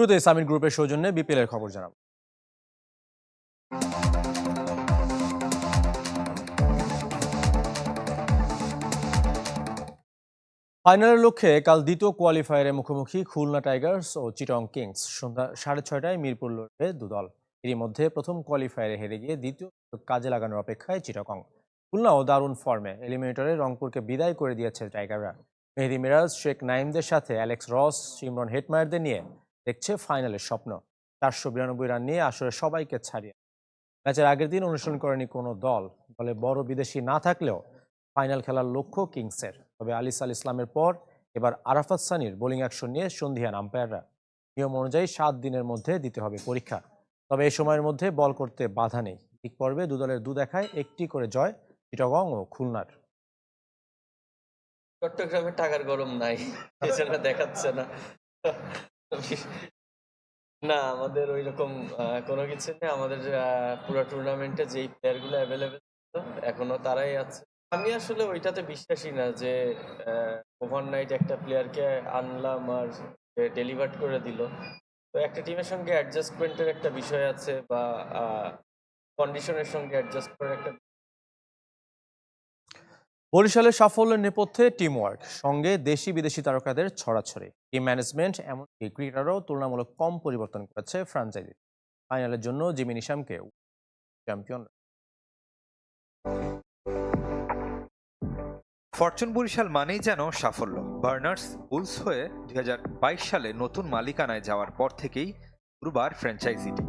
শুরুতে সামিট গ্রুপের সৌজন্যে বিপিএল এর খবর জানাব। ফাইনালের লক্ষ্যে কাল দ্বিতীয় কোয়ালিফায়ারে মুখোমুখি খুলনা টাইগার্স ও চিটং কিংস। সন্ধ্যা সাড়ে ছয়টায় মিরপুর লড়বে দুদল এরই মধ্যে প্রথম কোয়ালিফায়ারে হেরে গিয়ে দ্বিতীয় কাজে লাগানোর অপেক্ষায় চিটাগং খুলনাও দারুণ ফর্মে এলিমিনেটরে রংপুরকে বিদায় করে দিয়েছে টাইগাররা। মেহেদি মিরাজ, শেখ নাইমদের সাথে অ্যালেক্স রস, ইমরান হেটমায়ারদের নিয়ে দেখছে ফাইনালের স্বপ্ন। চারশো বিরানব্বই রান নিয়ে আসলে সবাইকে ছাড়িয়ে। ম্যাচের আগের দিন অনুসরণ করেনি কোনো দল। দলে বড় বিদেশি না থাকলেও ফাইনাল খেলার লক্ষ্য কিংসের। তবে আলিস আল ইসলামের পর এবার আরাফাত সানির বোলিং অ্যাকশন নিয়ে সন্ধিয়ান আম্পায়াররা। নিয়ম অনুযায়ী সাত দিনের মধ্যে দিতে হবে পরীক্ষা। তবে এই সময়ের মধ্যে বল করতে বাধা নেই। লিগ পর্বে দু দলের দু দেখায় একটি করে জয়, চিটাগং ও খুলনার। চট্টগ্রামে টাকার গরম নাই এছাড়া দেখাচ্ছে না। না আমাদের ওই রকম কোনো কিছু নেই। আমাদের আহ, পুরো টুর্নামেন্টে যেই প্লেয়ারগুলো অ্যাভেলেবেল এখনও তারাই আছে। আমি আসলে ওইটাতে বিশ্বাসী না যে ওভারনাইট একটা প্লেয়ারকে আনলাম আর ডেলিভার করে দিল। তো একটা টিমের সঙ্গে অ্যাডজাস্টমেন্টের একটা বিষয় আছে বা কন্ডিশনের সঙ্গে অ্যাডজাস্ট করার একটা বরিশালের সাফল্যের নেপথ্যে টিম ওয়ার্ক সঙ্গে দেশি বিদেশি তারকাদের ছড়াছড়ি। টিম ম্যানেজমেন্ট এমনকি ক্রিকেটারও তুলনামূলক কম পরিবর্তন করেছে ফ্রাঞ্চাইজি ফাইনালের জন্য জিমি নিশামকে চ্যাম্পিয়ন ফরচুন বরিশাল মানেই যেন সাফল্য। বার্নার্স বুলস হয়ে দুই হাজার বাইশ সালে নতুন মালিকানায় যাওয়ার পর থেকেই দুবার ফ্র্যাঞ্চাইজিটি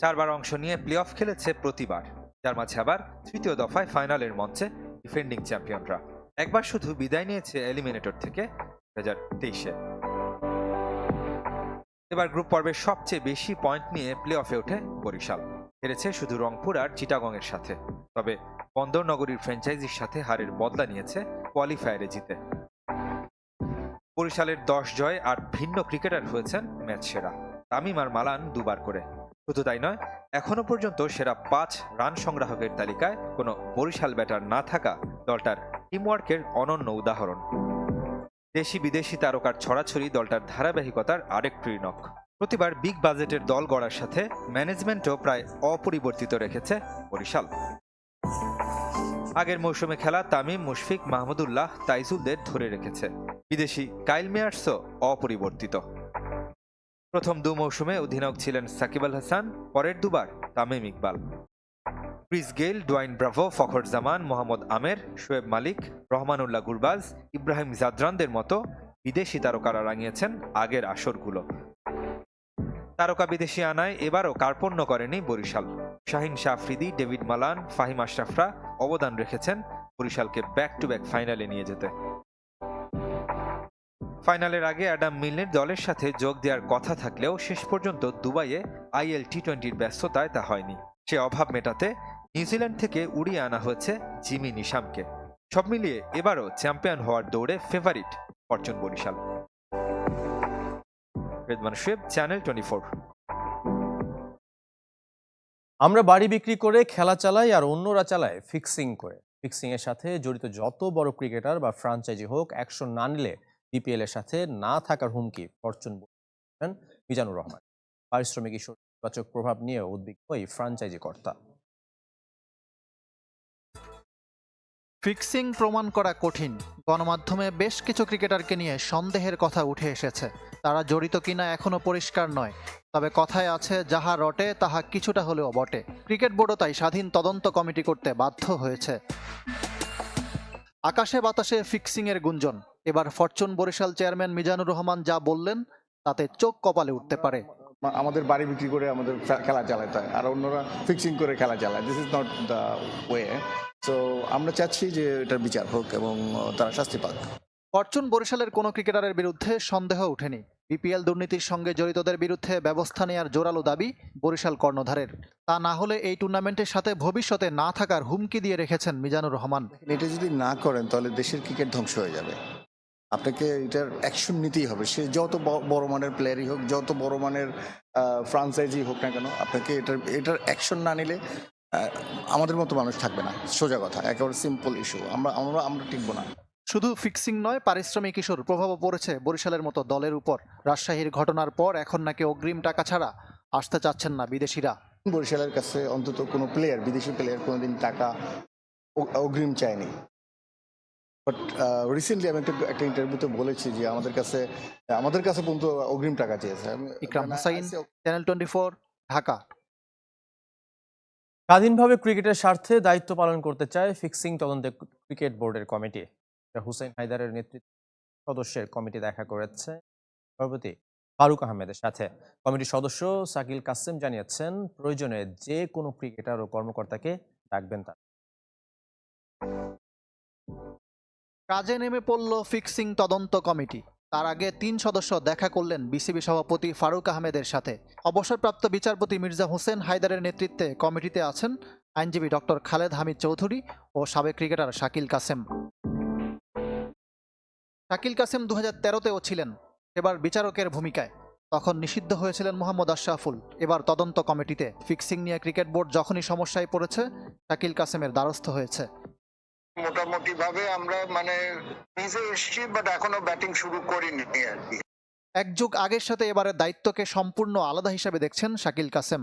চারবার অংশ নিয়ে প্লে অফ খেলেছে প্রতিবার। যার মাঝে আবার তৃতীয় দফায় ফাইনালের মঞ্চে ডিফেন্ডিং চ্যাম্পিয়নরা একবার শুধু বিদায় নিয়েছে এলিমিনেটর থেকে দু হাজার তেইশে। এবার গ্রুপ পর্বের সবচেয়ে বেশি পয়েন্ট নিয়ে প্লে অফে ওঠে বরিশাল। হেরেছে শুধু রংপুর আর চিটাগংয়ের সাথে। তবে বন্দর নগরীর ফ্র্যাঞ্চাইজির সাথে হারের বদলা নিয়েছে কোয়ালিফায়ারে জিতে। বরিশালের দশ জয় আর ভিন্ন ক্রিকেটার হয়েছেন ম্যাচ সেরা তামিম আর মালান দুবার করে। শুধু তাই নয়, এখনও পর্যন্ত সেরা পাঁচ রান সংগ্রাহকের তালিকায় কোনো বরিশাল ব্যাটার না থাকা দলটার টিমওয়ার্কের অনন্য উদাহরণ। দেশি বিদেশি তারকার ছড়াছড়ি দলটার ধারাবাহিকতার আরেক ট্রিনক প্রতিবার বিগ বাজেটের দল গড়ার সাথে ম্যানেজমেন্টও প্রায় অপরিবর্তিত রেখেছে বরিশাল। আগের মৌসুমে খেলা তামিম, মুশফিক, মাহমুদুল্লাহ, তাইজুলদের ধরে রেখেছে। বিদেশি কাইল মেয়ার্সও অপরিবর্তিত। প্রথম দু মৌসুমে অধিনায়ক ছিলেন সাকিব আল হাসান, পরের দুবার Tamim Iqbal. Chris Gayle, Dwayne Bravo, Fakhar Zaman, Mohammad Amer, Shoaib Malik, Rahmanullah Gurbaz, Ibrahim জাদরানদের মতো বিদেশি তারকারা রাঙিয়েছেন আগের আসরগুলো। তারকা বিদেশি আনায় এবারও কার্পণ্য করেনি বরিশাল। শাহিন শাহফ্রিদি, ডেভিড মালান, ফাহিম আশরাফরা অবদান রেখেছেন বরিশালকে ব্যাক টু ব্যাক ফাইনালে নিয়ে যেতে। ফাইনালের আগে অ্যাডাম মিলনের দলের সাথে যোগ দেওয়ার কথা থাকলেও শেষ পর্যন্ত দুবাইয়ে আইএল টি টোয়েন্টির ব্যস্ততায় তা হয়নি। সে অভাব মেটাতে নিউজিল্যান্ড থেকে উড়িয়ে আনা হয়েছে জিমি নিশামকে। সব মিলিয়ে এবারও চ্যাম্পিয়ন হওয়ার দৌড়ে favourite Fortune Barishal. Channel twenty আমরা বাড়ি বিক্রি করে খেলা চালাই আর অন্যরা চালায় ফিক্সিং করে। ফিক্সিং এর সাথে জড়িত যত বড় ক্রিকেটার বা ফ্রাঞ্চাইজি হোক, অ্যাকশন না নিলে বিপিএল এর সাথে না থাকার হুমকি ফরচুন বলছেন মিজানুর রহমান। পারিশ্রমিক ইস্যুর ইতিবাচক প্রভাব নিয়ে উদ্বিগ্ন এই ফ্রাঞ্চাইজি কর্তা। ফিক্সিং প্রমাণ করা কঠিন। গণমাধ্যমে বেশ কিছু ক্রিকেটারকে নিয়ে সন্দেহের কথা উঠে এসেছে। তারা জড়িত কিনা এখনও পরিষ্কার নয়। তবে কথায় আছে, যাহা রটে, তাহা কিছুটা হলেও বটে। ক্রিকেট বোর্ডও তাই স্বাধীন তদন্ত কমিটি করতে বাধ্য হয়েছে। আকাশে বাতাসে ফিক্সিংয়ের গুঞ্জন। এবার ফরচুন বরিশাল চেয়ারম্যান মিজানুর রহমান যা বললেন তাতে চোখ কপালে উঠতে পারে। আমাদের বাড়ি বিক্রি করে আমাদের খেলা চালাতে হয়। আর অন্যরা ফিক্সিং করে খেলা চালায়। This is not the way so আমরা চাচ্ছি যে এটার বিচার হোক এবং তারা শাস্তি পাক। ফরচুন বরিশালের কোনো ক্রিকেটারের বিরুদ্ধে সন্দেহ ওঠেনি। বিপিএল দুর্নীতির সঙ্গে জড়িতদের বিরুদ্ধে ব্যবস্থা নেওয়ার জোরালো দাবি বরিশাল কর্ণধারের। তা না হলে এই টুর্নামেন্টের সাথে ভবিষ্যতে না থাকার হুমকি দিয়ে রেখেছেন মিজানুর রহমান। এটা যদি না করেন তাহলে দেশের ক্রিকেট ধ্বংস হয়ে যাবে। আপনাকে এটার অ্যাকশন নিতেই হবে। সে যত বড় মানের প্লেয়ারই হোক যত বড় মানের ফ্রাঞ্চাইজি হোক না কেন আপনাকে এটার এটার অ্যাকশন না নিলে আমাদের মতো মানুষ থাকবে না। সোজা কথা একেবারে সিম্পল ইস্যু আমরা আমরা আমরা টিকবো না শুধু ফিক্সিং নয় পারিশ্রমিক ইস্যুর প্রভাবও পড়েছে বরিশালের মতো দলের উপর। রাজশাহীর ঘটনার পর এখন নাকি অগ্রিম টাকা ছাড়া আসতে চাচ্ছেন না বিদেশিরা। বরিশালের কাছে অন্তত কোনো প্লেয়ার বিদেশি প্লেয়ার কোনোদিন টাকা অগ্রিম চায়নি। বাট রিসেন্টলি আমি একটা একটা ইন্টারভিউতে বলেছি যে আমাদের কাছে আমাদের কাছে পর্যন্ত অগ্রিম টাকা চেয়েছে। Ikram Hossain channel twenty Dhaka. স্বাধীনভাবে ক্রিকেটের স্বার্থে দায়িত্ব পালন করতে চায় ফিক্সিং তদন্তে ক্রিকেট বোর্ডের কমিটি। হুসেন হায়দারের নেতৃত্বে সদস্যের কমিটি দেখা করেছে। সভাপতি ফারুক আহমেদের সাথে। কমিটির সদস্য সাকিল কাসেম জানিয়েছেন প্রয়োজনে যে কোনো ক্রিকেটার ও কর্মকর্তাকে ডাকবেন তারা। কাজে নেমে পড়ল ফিক্সিং তদন্ত কমিটি। তার আগে তিন সদস্য দেখা করলেন বিসিবি সভাপতি ফারুক আহমেদের সাথে। অবসরপ্রাপ্ত বিচারপতি মির্জা হোসেন হায়দারের নেতৃত্বে কমিটিতে আছেন আইনজীবী ডক্টর খালেদ হামিদ চৌধুরী ও সাবেক ক্রিকেটার শাকিল কাসেম। শাকিল কাসেম দু হাজার তেরোতেও ছিলেন, এবার বিচারকের ভূমিকায়। তখন নিষিদ্ধ হয়েছিলেন মোহাম্মদ আশরাফুল। এবার তদন্ত কমিটিতে ফিক্সিং নিয়ে ক্রিকেট বোর্ড যখনই সমস্যায় পড়েছে, শাকিল কাসেমের দ্বারস্থ হয়েছে। মোটামুটি ভাবে আমরা মানে নিজে এসছি বাট এখনও ব্যাটিং শুরু করিনি আর কি। এক যুগ আগের সাথে এবারের দায়িত্বকে সম্পূর্ণ আলাদা হিসাবে দেখছেন শাকিল কাসেম।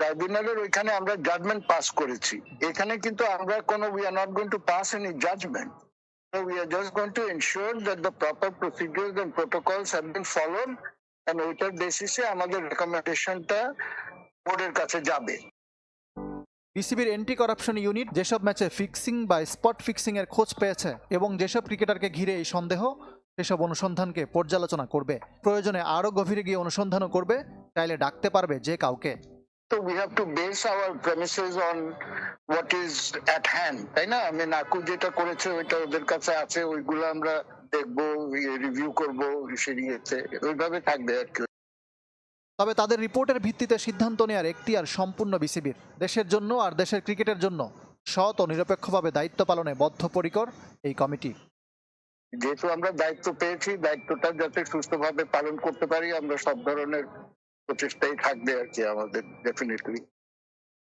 ট্রাইব্যুনালের ওইখানে আমরা জাজমেন্ট পাস করেছি। এখানে কিন্তু আমরা কোনো we are not going to pass any judgement we are just going to ensure that the proper procedures and protocols have been followed and ওইটার বেসিসে আমাদের রেকমেন্ডেশনটা বোর্ডের কাছে যাবে। বিসিবির এন্টি করাপশন ইউনিট যেসব ম্যাচে ফিক্সিং বা স্পট ফিক্সিং এর খোঁজ পেয়েছে এবং যেসব ক্রিকেটারকে ঘিরে এই সন্দেহ, সেসব অনুসন্ধানকে পর্যালোচনা করবে। প্রয়োজনে আরও গভীরে গিয়ে অনুসন্ধানও করবে, চাইলে ডাকতে পারবে যে কাউকে। তো we have to base our premises on what is at hand তাই না? আমি নাকু যেটা করেছে, ওইটা ওদের কাছে আছে, ওইগুলো আমরা দেখব, রিভিউ করব সেরিয়েছে ওইভাবে থাকবে আর কি। তবে তাদের রিপোর্টের ভিত্তিতে সিদ্ধান্ত নেওয়ার এখতিয়ার সম্পূর্ণ বিসিবির। দেশের জন্য আর দেশের ক্রিকেটের জন্য সৎ ও নিরপেক্ষভাবে দায়িত্ব পালনে বদ্ধপরিকর এই কমিটি। যেহেতু আমরা দায়িত্ব পেয়েছি দায়িত্বটা যাতে সুস্থভাবে পালন করতে পারি আমরা সব ধরনের প্রচেষ্টাই থাকবে আর কি আমাদের ডেফিনেটলি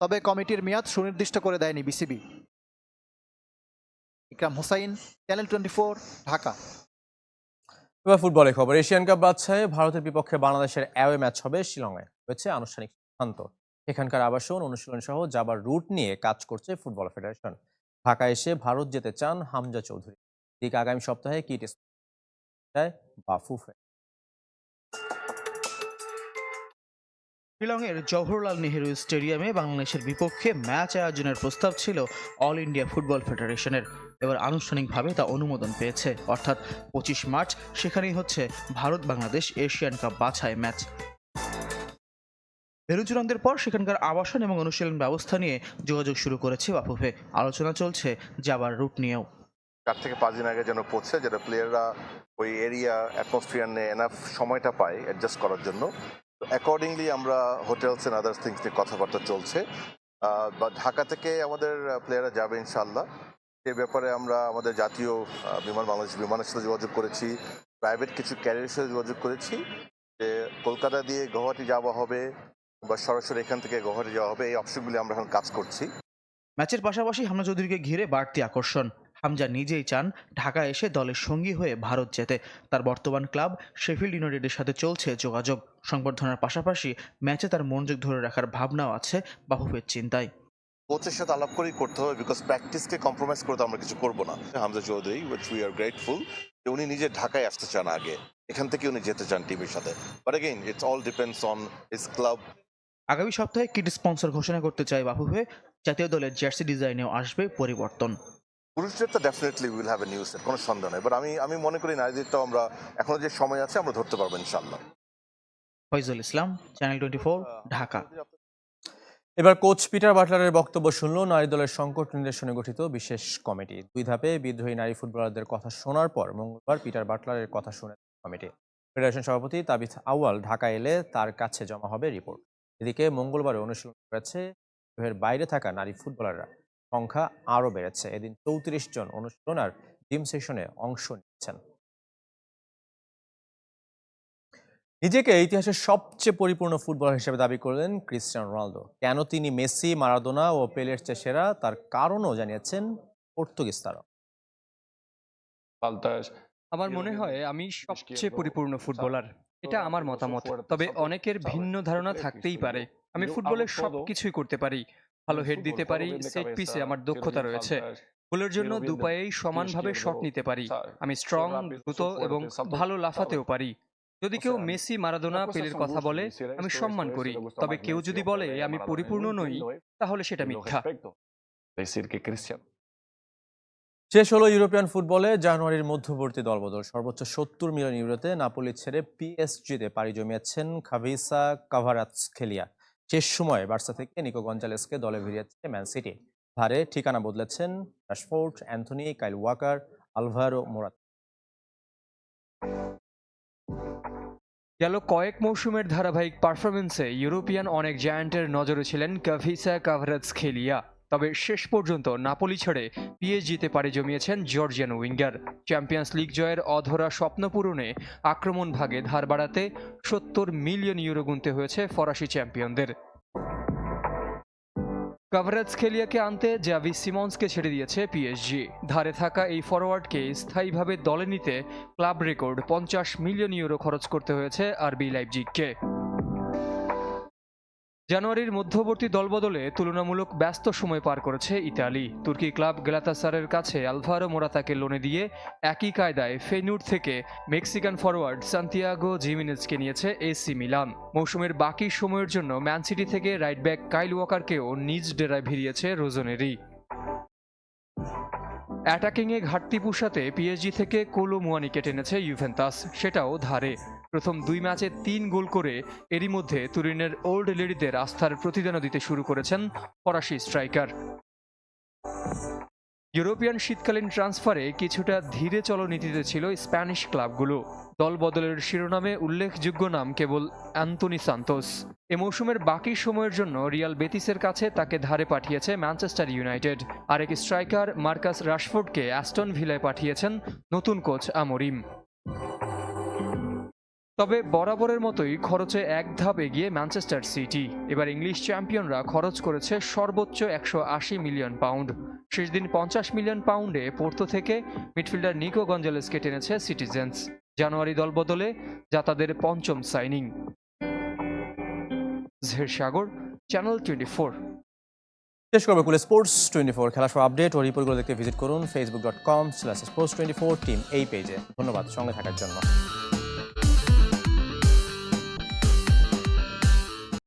তবে কমিটির মেয়াদ সুনির্দিষ্ট করে দেয়নি BCB. Ikram Hossain channel twenty Dhaka. এবার ফুটবলের খবর। এশিয়ান কাপ বাদশাহে ভারতের বিপক্ষে বাংলাদেশের অ্যাওয়ে ম্যাচ হবে শিলংয়ে। হয়েছে আনুষ্ঠানিক সিদ্ধান্ত। এখানকার আবাসন অনুশীলন সহ যাবার রুট নিয়ে কাজ করছে ফুটবল ফেডারেশন। ঢাকা এসে ভারত যেতে চান হামজা চৌধুরী। দিকে আগামী সপ্তাহে কিট বাফুফে। শিলংয়ের জওহরলাল নেহেরু স্টেডিয়ামে বাংলাদেশের বিপক্ষে ম্যাচ আয়োজনের প্রস্তাব ছিল অল ইন্ডিয়া ফুটবল ফেডারেশনের। এবার আনুষ্ঠানিকভাবে তা অনুমোদন পেয়েছে। অর্থাৎ পঁচিশ মার্চ, সেখানেই হচ্ছে ভারত বাংলাদেশ এশিয়ান কাপ বাছাই ম্যাচ। ভেরুচূড়ান্তের পর সেখানকার আবাসন এবং অনুশীলন ব্যবস্থা নিয়ে যোগাযোগ শুরু করেছে বাফুফে। আলোচনা চলছে যাবার রুট নিয়েও। চার থেকে পাঁচ দিন আগে যেন পৌঁছে যেটা প্লেয়াররা ওই এরিয়া অ্যাটমসফিয়ার নিয়ে এনাফ সময়টা পায় অ্যাডজাস্ট করার জন্য। অ্যাকর্ডিংলি আমরা হোটেলস এন্ড আদার্স থিংস নিয়ে কথাবার্তা চলছে। বা ঢাকা থেকে আমাদের প্লেয়াররা যাবে ইনশাল্লাহ সে ব্যাপারে আমরা আমাদের জাতীয় বিমান, বাংলাদেশ বিমানের সাথে যোগাযোগ করেছি। প্রাইভেট কিছু ক্যারিয়ারের সাথে যোগাযোগ করেছি যে কলকাতা দিয়ে গুয়াহাটি যাওয়া হবে বা সরাসরি এখান থেকে গুয়াহাটি যাওয়া হবে, এই অপশনগুলি আমরা এখন কাজ করছি। ম্যাচের পাশাপাশি হামজা চৌধুরীকে ঘিরে বাড়তি আকর্ষণ। হামজা নিজেই চান ঢাকা এসে দলের সঙ্গী হয়ে ভারত যেতে। তার বর্তমান ক্লাব শেফিল্ড ইউনাইটেডের সাথে চলছে যোগাযোগ। সংবর্ধনার পাশাপাশি ম্যাচে তার মনোযোগ ধরে রাখার ভাবনাও আছে বাহুফের চিন্তায়। কোচের সাথে আলাপ করেই করতে হবে বিকজ প্র্যাকটিসকে কম্প্রোমাইজ করে তো আমরা কিছু করব না। Hamza Chowdhury which we are grateful উনি নিজে ঢাকায় আসতে চান আগে। এখান থেকে উনি যেতে চান টিমের সাথে। But again it's all depends on his club আগামী সপ্তাহে কিট স্পন্সর ঘোষণা করতে চায় বাফুফে জাতীয় দলের জার্সি ডিজাইনেও আসবে পরিবর্তন। পুরুষদের তো definitely will have a news কোনো সন্দেহ নেই। বাট আমি আমি মনে করি নারীদেরটাও আমরা এখনও যে সময় আছে আমরা ধরতে পারব ইনশাল্লাহ ফয়জুল ইসলাম চ্যানেল টোয়েন্টি ঢাকা। এবার কোচ পিটার বাটলারের বক্তব্য শুনল নারী দলের সংকট নির্দেশনে গঠিত বিশেষ কমিটি। দুই ধাপে বিদ্রোহী নারী ফুটবলারদের কথা শোনার পর মঙ্গলবার পিটার বাটলারের কথা শুনে কমিটি। ফেডারেশন সভাপতি তাবিথ আউয়াল ঢাকা এলে তার কাছে জমা হবে রিপোর্ট। এদিকে মঙ্গলবারে অনুশীলন করেছে বাইরে থাকা নারী ফুটবলাররা। সংখ্যা আরও বেড়েছে। এদিন চৌত্রিশ জন অনুশীলন আর জিম সেশনে অংশ নিচ্ছেন। নিজেকে ইতিহাসের সবচেয়ে পরিপূর্ণ ফুটবলার হিসেবে দাবি করলেন ক্রিস্টিয়ানো রোনালদো। কেন তিনি মেসি মারাদোনা ও পেলের চেয়ে সেরা? তার কারণও জানিয়েছেন পর্তুগিজ তারকা আমার মনে হয় আমি সবচেয়ে পরিপূর্ণ ফুটবলার। এটা আমার মতামত। তবে অনেকের ভিন্ন ধারণা থাকতেই পারে। আমি ফুটবলের সবকিছুই করতে পারি। ভালো হেড দিতে পারি সেট পিসে আমার দক্ষতা রয়েছে। গোলের জন্য দুপায়েই সমানভাবে শট নিতে পারি। আমি স্ট্রং দ্রুত এবং ভালো লাফাতেও পারি। যদি কেউ মেসি মারাদোনা পেলের কথা বলে আমি সম্মান করি। তবে কেউ যদি বলে আমি পরিপূর্ণ নই তাহলে সেটা মিথ্যা। শেষ হলো ইউরোপিয়ান ফুটবলে জানুয়ারির মধ্যবর্তী দলবদল। সর্বোচ্চ সত্তর মিলিয়ন ইউরোতে নাপোলি ছেড়ে পিএসজিতে পাড়ি জমিয়েছেন খাভিসা কাভারাৎস খেলিয়া শেষ সময়ে বার্সা থেকে নিকো গঞ্জালেসকে দলে ভিড়িয়েছে ম্যান সিটি। ধারে ঠিকানা বদলেছেন Rashford, Antony, Kyle Walker, Alvaro Morata. গেল কয়েক মৌসুমের ধারাবাহিক পারফরমেন্সে ইউরোপিয়ান অনেক জায়ান্টের নজরে ছিলেন কাভিসা কাভারাজ খেলিয়া তবে শেষ পর্যন্ত নাপোলি ছেড়ে পিএসজিতে পাড়ি জমিয়েছেন জর্জিয়ান উইঙ্গার। চ্যাম্পিয়ন্স লিগ জয়ের অধরা স্বপ্ন পূরণে আক্রমণ ভাগে ধার বাড়াতে সত্তর মিলিয়ন ইউরো গুনতে হয়েছে ফরাসি চ্যাম্পিয়নদের। কাভারাজ খেলিয়াকে আনতে জাভি সিমন্সকে ছেড়ে দিয়েছে পিএসজি ধারে থাকা এই ফরওয়ার্ডকে স্থায়ীভাবে দলে নিতে ক্লাব রেকর্ড পঞ্চাশ মিলিয়ন ইউরো খরচ করতে হয়েছে আরবি লাইপজিগকে। জানুয়ারির মধ্যবর্তী দলবদলে তুলনামূলক ব্যস্ত সময় পার করেছে ইতালি। তুর্কি ক্লাব গ্লাতাসারের কাছে আলভারো মোরাতাকে লোনে দিয়ে একই কায়দায় ফেনুর থেকে মেক্সিকান ফরওয়ার্ড সান্তিয়াগো জিমিনেজকে নিয়েছে এসি মিলান। মৌসুমের বাকি সময়ের জন্য ম্যানসিটি থেকে রাইট ব্যাক কাইল ওয়াকারকেও নিজ ডেরায় ভিড়িয়েছে রোজনেরি। অ্যাটাকিংয়ে ঘাটতি পুষাতে পিএসজি থেকে কোলো মুয়ানিকে টেনেছে ইউভেন্তাস সেটাও ধারে। প্রথম দুই ম্যাচে তিন গোল করে এরই মধ্যে তুরিনের ওল্ড লেডিদের আস্থার প্রতিদানও দিতে শুরু করেছেন ফরাসি স্ট্রাইকার। ইউরোপিয়ান শীতকালীন ট্রান্সফারে কিছুটা ধীরে চলনীতিতে ছিল স্প্যানিশ ক্লাবগুলো। দল বদলের শিরোনামে উল্লেখযোগ্য নাম কেবল অ্যান্তনি সান্তোস। এ মৌসুমের বাকি সময়ের জন্য রিয়াল বেতিসের কাছে তাকে ধারে পাঠিয়েছে ম্যানচেস্টার ইউনাইটেড। আরেক স্ট্রাইকার মার্কাস রাশফোর্ডকে অ্যাস্টন ভিলায় পাঠিয়েছেন নতুন কোচ আমরিম। তবে বরাবরের মতোই খরচে এক ধাপ এগিয়ে ম্যানচেস্টার সিটি। এবার ইংলিশ চ্যাম্পিয়নরা খরচ করেছে সর্বোচ্চ একশো আশি মিলিয়ন পাউন্ড। শেষ দিন পঞ্চাশ মিলিয়ন পাউন্ডে পোর্তো থেকে মিডফিল্ডার নিকো গঞ্জালেসকে টেনেছে সিটিজেন্স। জানুয়ারি দল বদলে যা তাদের পঞ্চম সাইনিং। জের সাগর, চ্যানেল টোয়েন্টি ফোর। শেষ করবে কুলে স্পোর্টস টোয়েন্টি ফোর। খেলার সব আপডেট ও রিপোর্টগুলো দেখতে ভিজিট করুন Facebook dot com slash sports twenty four team এই পেজে। ধন্যবাদ সঙ্গে থাকার জন্য।